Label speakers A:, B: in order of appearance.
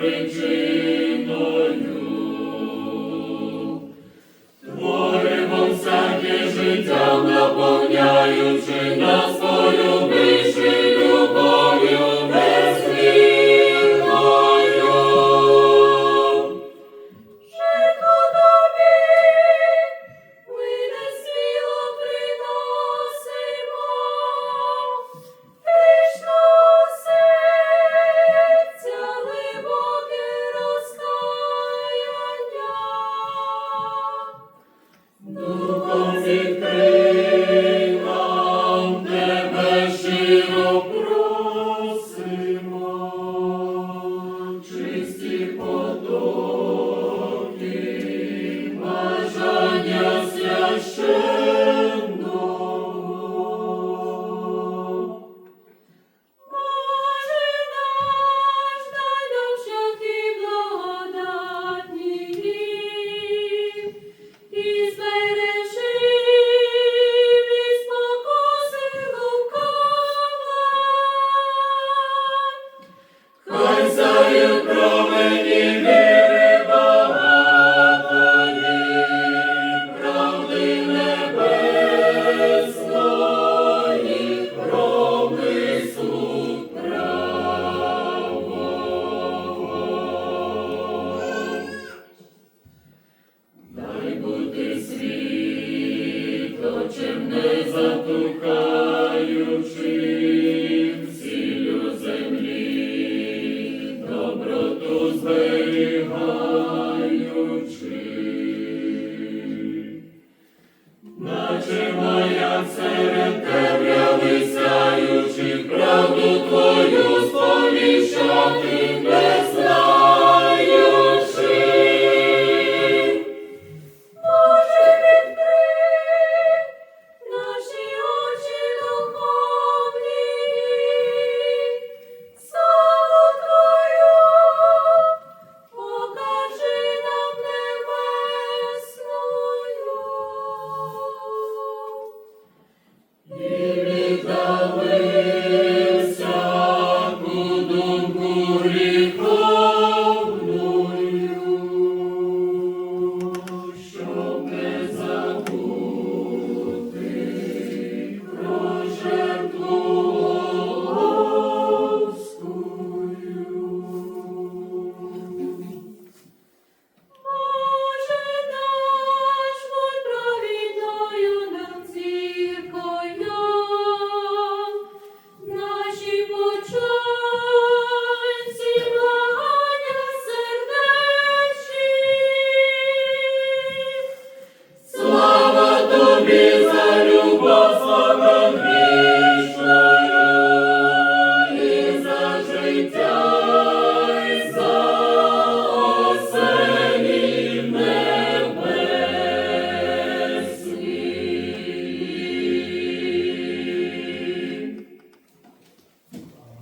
A: причиною, творимо всяке життя, наповняючи нас. Cristo. очим не затукаючи сілю землі, доброту зберігаючи, наче моя серед темряви сяючи, правду твою сповіщати.